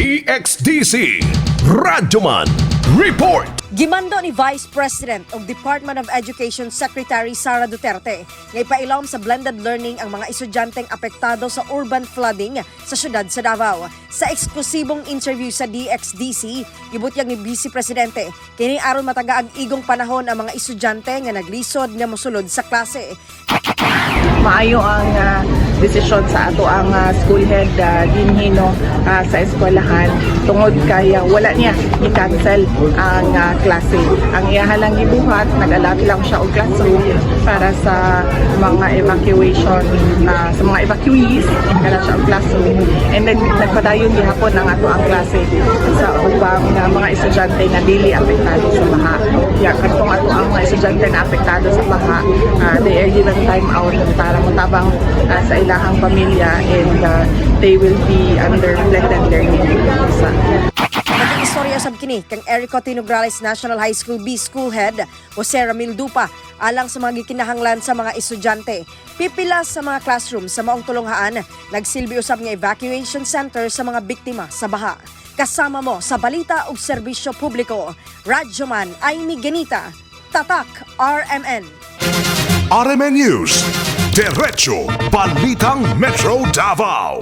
DXDC Radyoman Report Gimando ni Vice President of Department of Education Secretary Sara Duterte nga ipailom sa blended learning ang mga estudyanteng apektado sa urban flooding sa syudad sa Davao. Sa eksklusibong interview sa DXDC, gibutyag ni Vice Presidente kini aron mataga ang igong panahon ang mga estudyante nga naglisod nga mosulod sa klase. maayo ang ah, desisyon sa ato ang ah, school head uh, dinhino ah, sa eskwelahan tungod kay wala niya i-cancel ang ah, klase. Ang iyahalang gibuhat, nag-allow lang siya og classroom para sa mga evacuation na sa mga evacuees, kaya siya og classroom. And then nagpadayon gihapon ang ato ang klase sa ubang ah, mga estudyante nga dili apektado sa baha. Ya, katong ato ang mga estudyante na apektado sa baha, ah, they are given time out para mutabang ah, sa ilahang pamilya and ah, they will be under blended learning. Sa, istorya sab kini kang Erico Tinograles National High School B School Head Jose Ramil Dupa alang sa mga gikinahanglan sa mga estudyante. Pipila sa mga classroom sa maong tulunghaan, nagsilbi usab nga evacuation center sa mga biktima sa baha. Kasama mo sa balita ug serbisyo publiko, Radyoman Aimee Genita, Tatak RMN. RMN News Diretso Balitang Metro Davao